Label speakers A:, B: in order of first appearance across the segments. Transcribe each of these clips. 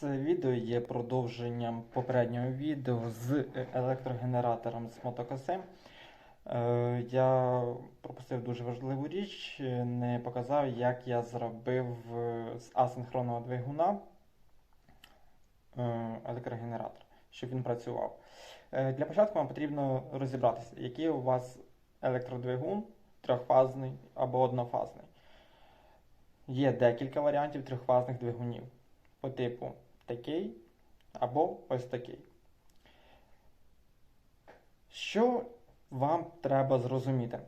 A: Це відео є продовженням попереднього відео з електрогенератором з мотокосем. Е, Я пропустив дуже важливу річ, е, не показав, як я зробив е, з асинхронного двигуна е, електрогенератор, щоб він працював. Е, Для початку вам потрібно розібратися, який у вас електродвигун трьохфазний або однофазний. Є декілька варіантів трьохфазних двигунів по типу такий або ось такий. Що вам треба зрозуміти?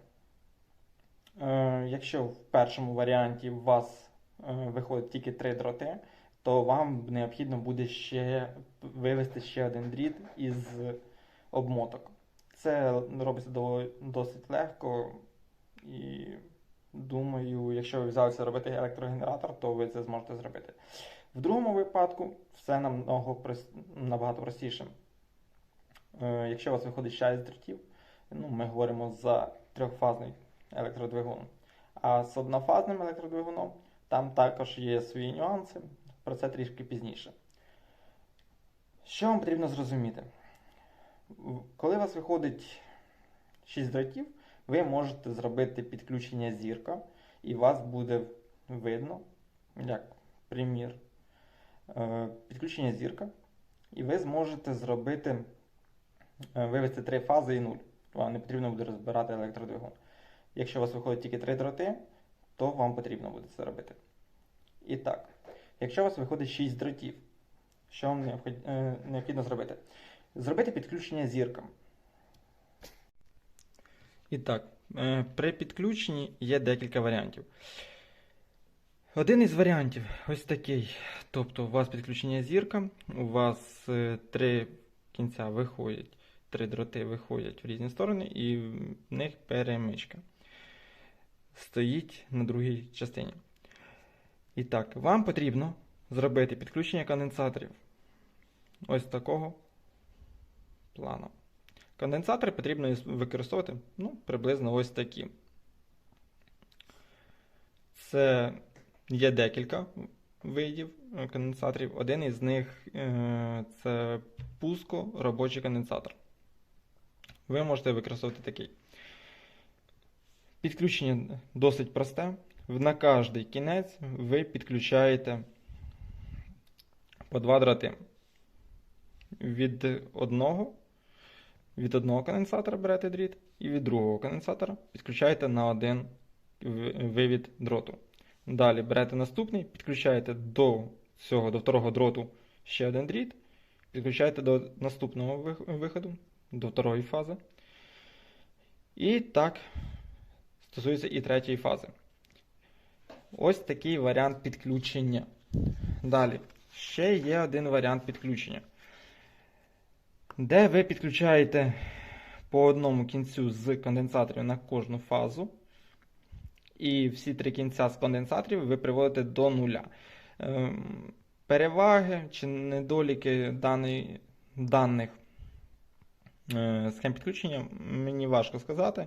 A: Е, якщо в першому варіанті у вас е, виходить тільки три дроти, то вам необхідно буде ще вивести ще один дріт із обмоток. Це робиться досить легко і думаю, якщо ви взялися робити електрогенератор, то ви це зможете зробити. В другому випадку все намного набагато простіше. Е, Якщо у вас виходить 6 дротів, ну, ми говоримо за трьохфазний електродвигун. А з однофазним електродвигуном там також є свої нюанси, про це трішки пізніше. Що вам потрібно зрозуміти? Коли у вас виходить 6 дротів, ви можете зробити підключення зірка, і вас буде видно, як примір, підключення зірка, і ви зможете зробити, е, вивести три фази і нуль. Вам не потрібно буде розбирати електродвигун. Якщо у вас виходить тільки три дроти, то вам потрібно буде це робити. І так, якщо у вас виходить 6 дротів, що вам е, необхідно зробити? Зробити підключення зіркам. І так, е, при підключенні є декілька варіантів. Один із варіантів ось такий. Тобто, у вас підключення зірка, у вас е, три кінця виходять, три дроти виходять в різні сторони, і в них перемичка стоїть на другій частині. І так, вам потрібно зробити підключення конденсаторів ось такого плану. Конденсатори потрібно використовувати ну, приблизно ось такі. Це є декілька видів конденсаторів. Один із них е, це пуско робочий конденсатор. Ви можете використовувати такий. Підключення досить просте. На кожний кінець ви підключаєте по два дроти. Від одного від одного конденсатора берете дріт, і від другого конденсатора підключаєте на один вивід дроту. Далі берете наступний, підключаєте до цього, до второго дроту ще один дріт, підключаєте до наступного виходу, до второї фази. І так стосується і третьої фази. Ось такий варіант підключення. Далі. Ще є один варіант підключення де ви підключаєте по одному кінцю з конденсаторів на кожну фазу. І всі три кінця з конденсаторів ви приводите до нуля. Ем, Переваги чи недоліки даної, даних е, схем підключення мені важко сказати.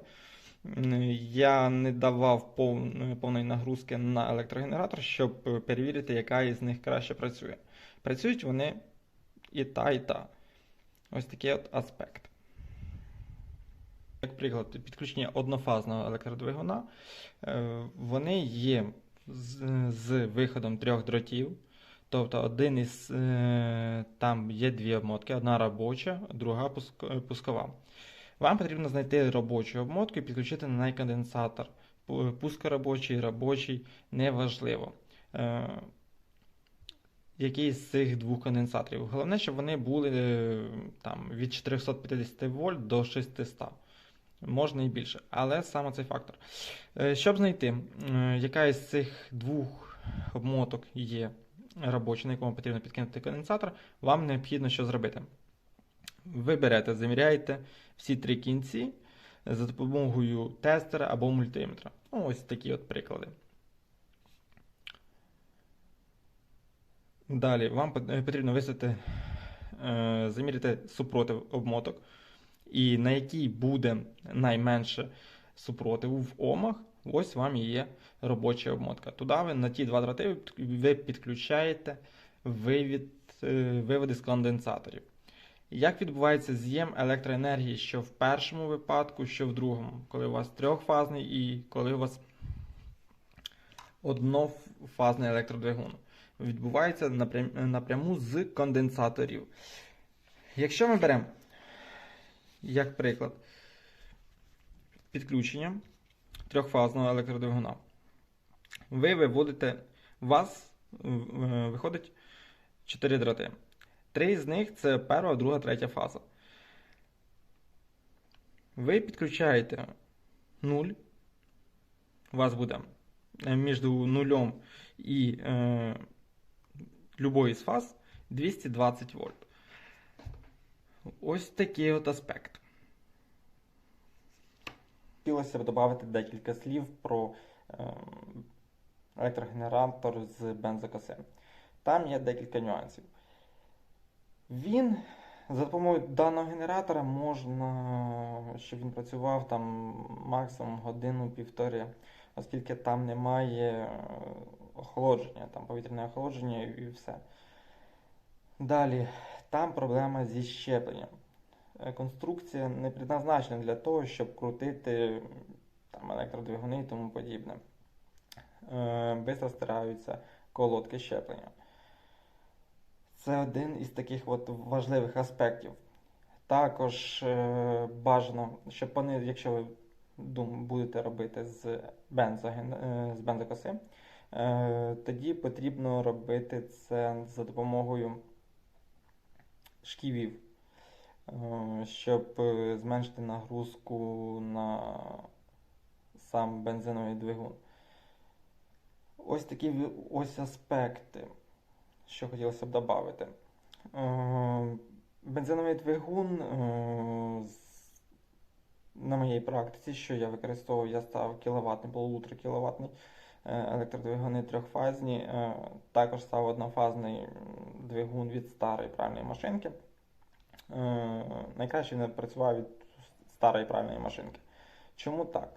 A: Я не давав пов- повної нагрузки на електрогенератор, щоб перевірити, яка із них краще працює. Працюють вони і та, і та. Ось такий от аспект. Як приклад, підключення однофазного електродвигуна. Е, Вони є з, з виходом трьох дротів. Тобто один із е, там є дві обмотки: одна робоча, друга пускова. Вам потрібно знайти робочу обмотку і підключити на неї конденсатор. Пу- Пускоробочий, робочий, неважливо. Е, який з цих двох конденсаторів. Головне, щоб вони були е, там, від 450 вольт до 600. Можна і більше, але саме цей фактор. Е, Щоб знайти, яка із цих двох обмоток є робоча, на якому потрібно підкинути конденсатор, вам необхідно що зробити. Ви берете, заміряєте всі три кінці за допомогою тестера або мультиметра. Ну, ось такі от приклади. Далі вам е, потрібно висити, е, заміряти супротив обмоток, і на якій буде найменше супротиву в омах, ось вам є робоча обмотка. Туди ви на ті два дроти ви підключаєте вивід е, виводи з конденсаторів. Як відбувається з'єм електроенергії, що в першому випадку, що в другому, коли у вас трьохфазний і коли у вас однофазний електродвигун? Відбувається напрям- напряму з конденсаторів. Якщо ми беремо, як приклад, підключення трьохфазного електродвигуна, ви виводите, у вас е, виходить 4 дроти. Три з них це перша, друга, третя фаза. Ви підключаєте 0. У вас буде е, між нульом і е, любої з фаз 220 вольт. Ось такий от аспект. Хотілося б додати декілька слів про е, електрогенератор з бензокоси. Там є декілька нюансів. Він за допомогою даного генератора можна, щоб він працював там максимум годину-півтори, оскільки там немає е, охолодження, там повітряне охолодження і все. Далі, там проблема зі щепленням. Е, Конструкція не предназначена для того, щоб крутити там, електродвигуни і тому подібне. Е, Бистро стираються колодки щеплення. Це один із таких от важливих аспектів. Також е, бажано, щоб вони, якщо ви дум, будете робити з, бензоген, е, з бензокоси, е, тоді потрібно робити це за допомогою шківів, е, щоб е, зменшити нагрузку на сам бензиновий двигун. Ось такі ось аспекти що хотілося б додати. Бензиновий двигун е, на моїй практиці, що я використовував, я став кіловатний, полутора кіловатний електродвигуни трьохфазні. е, Також став однофазний двигун від старої правильної машинки. Е, Найкраще він працював від старої правильної машинки. Чому так?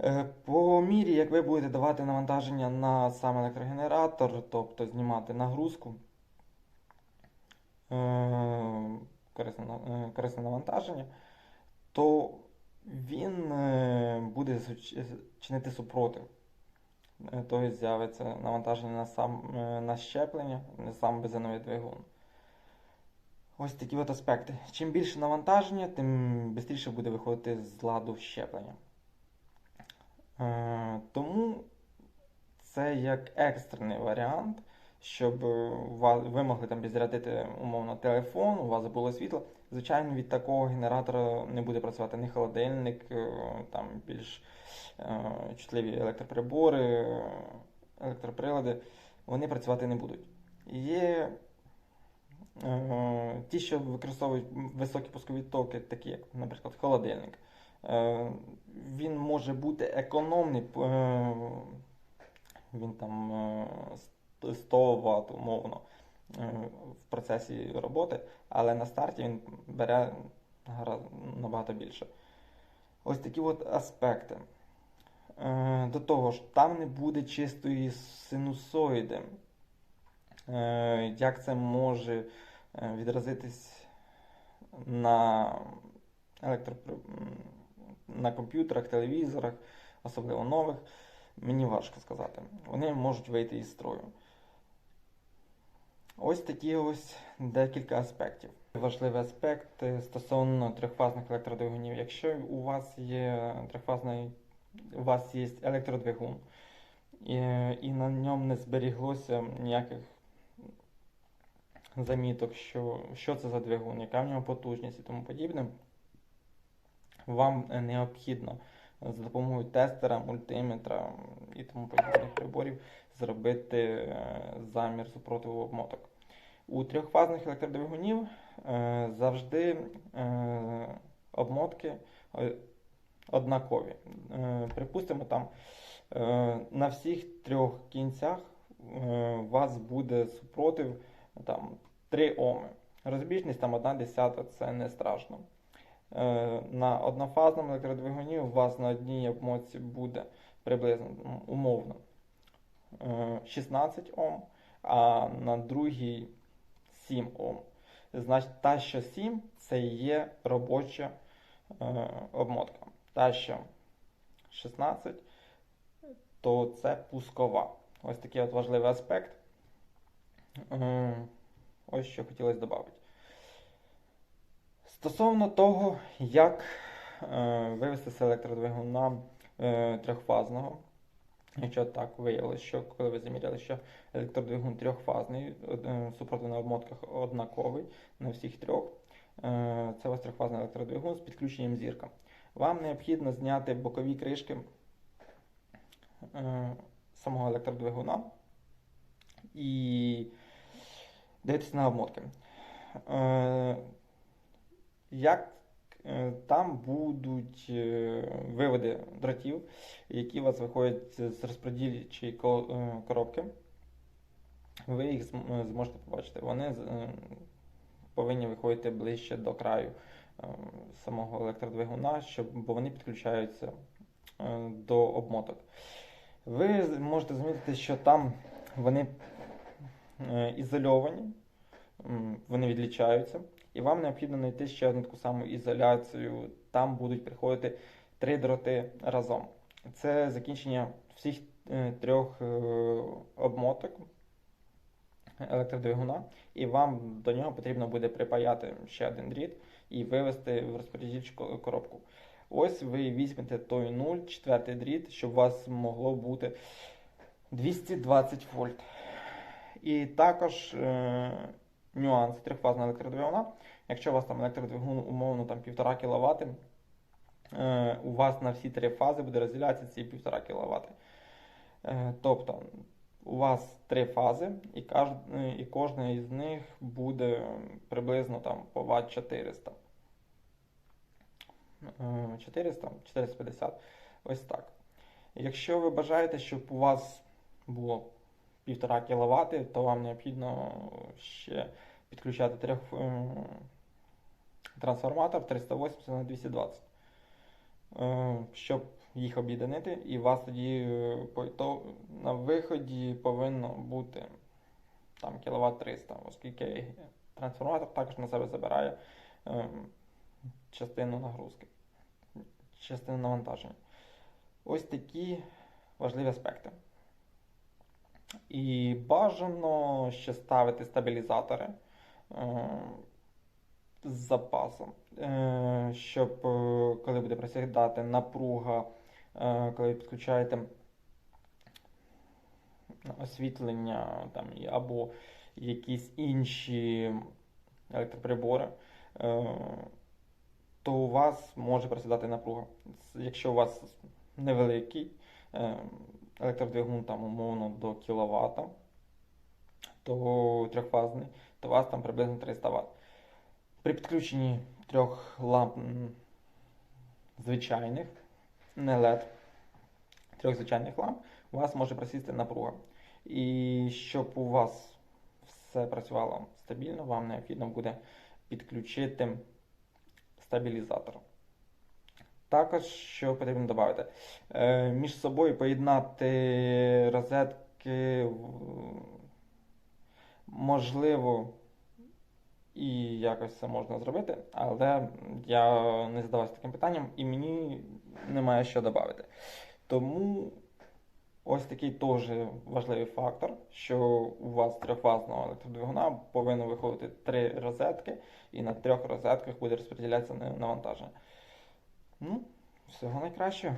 A: Е, По мірі, як ви будете давати навантаження на сам електрогенератор, тобто знімати нагрузку, е, корисне, на- е, корисне навантаження, то він е, буде чинити супротив. Тобто з'явиться навантаження на сам е, на щеплення, сам бензиновий двигун. Ось такі от аспекти. Чим більше навантаження, тим швидше буде виходити з ладу щеплення. Е, Тому це як екстрений варіант, щоб е, ви могли там підзарядити умовно телефон, у вас було світло. Звичайно, від такого генератора не буде працювати ні холодильник, е, там більш е, чутливі електроприбори, електроприлади, вони працювати не будуть. Є ті, що використовують високі пускові токи, такі як, наприклад, холодильник. Він може бути економний, він там 100 Вт умовно е, в процесі роботи, але на старті він бере набагато більше. Ось такі от аспекти. Е, До того ж, там не буде чистої синусоїди. Е, Як це може відразитись на електропри... на комп'ютерах, телевізорах, особливо нових, мені важко сказати. Вони можуть вийти із строю. Ось такі ось декілька аспектів. Важливий аспект стосовно трьохфазних електродвигунів. Якщо у вас є трьохфазний, у вас є електродвигун, і, і на ньому не зберіглося ніяких заміток, що, що це за двигун, яка в нього потужність і тому подібне, вам необхідно за допомогою тестера, мультиметра і тому подібних приборів зробити е, замір супротиву обмоток. У трьохфазних електродвигунів е, завжди е, обмотки е, однакові. Припустимо, там на всіх трьох кінцях у вас буде супротив там, 3 Оми. Розбіжність там 1 десята, це не страшно. На однофазному електродвигуні у вас на одній обмотці буде приблизно умовно е, 16 Ом, а на другій 7 Ом. Значить, та, що 7 це є робоча е, обмотка. Та, що 16, то це пускова. Ось такий от важливий аспект. Е, ось що хотілося додати. Стосовно того, як е, вивести з електродвигуна е, трьохфазного. Якщо так виявилося, що коли ви заміряли, що електродвигун трьохфазний, е, супротив на обмотках однаковий на всіх трьох, е, це вас трьохфазний електродвигун з підключенням зірка. Вам необхідно зняти бокові кришки е, самого електродвигуна і дивитися на обмотки. Як там будуть е, виводи дротів, які у вас виходять з розподільчої е, коробки. Ви їх е, зможете побачити. Вони е, повинні виходити ближче до краю е, самого електродвигуна, бо вони підключаються е, до обмоток. Ви можете замітити, що там вони е, ізольовані, вони відлічаються, і вам необхідно знайти ще одну таку саму ізоляцію. Там будуть приходити три дроти разом. Це закінчення всіх е, трьох е, обмоток електродвигуна, і вам до нього потрібно буде припаяти ще один дріт і вивести в розподільчу коробку. Ось ви візьмете той 0, четвертий дріт, щоб у вас могло бути 220 вольт. І також е, нюанс трьохфазного електродвигуна. Якщо у вас там електродвигун умовно там 1,5 кВт, е, у вас на всі три фази буде розділятися ці 1,5 кВт. Е, тобто у вас три фази, і, каж, е, і кожна із них буде приблизно там по Вт 400. Е, 400, 450. Ось так. Якщо ви бажаєте, щоб у вас було 1,5 кВт, то вам необхідно ще підключати трьох, трансформатор 380 на 220. Е, щоб їх об'єднати, і у вас тоді е, на виході повинно бути там кВт 300, оскільки трансформатор також на себе забирає е, частину нагрузки, частину навантаження. Ось такі важливі аспекти. І бажано ще ставити стабілізатори з запасом, е, щоб е, коли буде просідати напруга, е, коли підключаєте освітлення там, або якісь інші електроприбори, то у вас може просідати напруга. Якщо у вас невеликий електродвигун там умовно до кВт, то трьохфазний, то у вас там приблизно 300 Вт. При підключенні трьох ламп звичайних, не LED, трьох звичайних ламп, у вас може просісти напруга. І щоб у вас все працювало стабільно, вам необхідно буде підключити стабілізатор. Також, що потрібно додати, е, між собою поєднати розетки можливо і якось це можна зробити, але я не задавався таким питанням і мені немає що додати. Тому ось такий теж важливий фактор, що у вас трьохфазного електродвигуна повинно виходити три розетки, і на трьох розетках буде розподілятися навантаження. Ну, всього найкращого.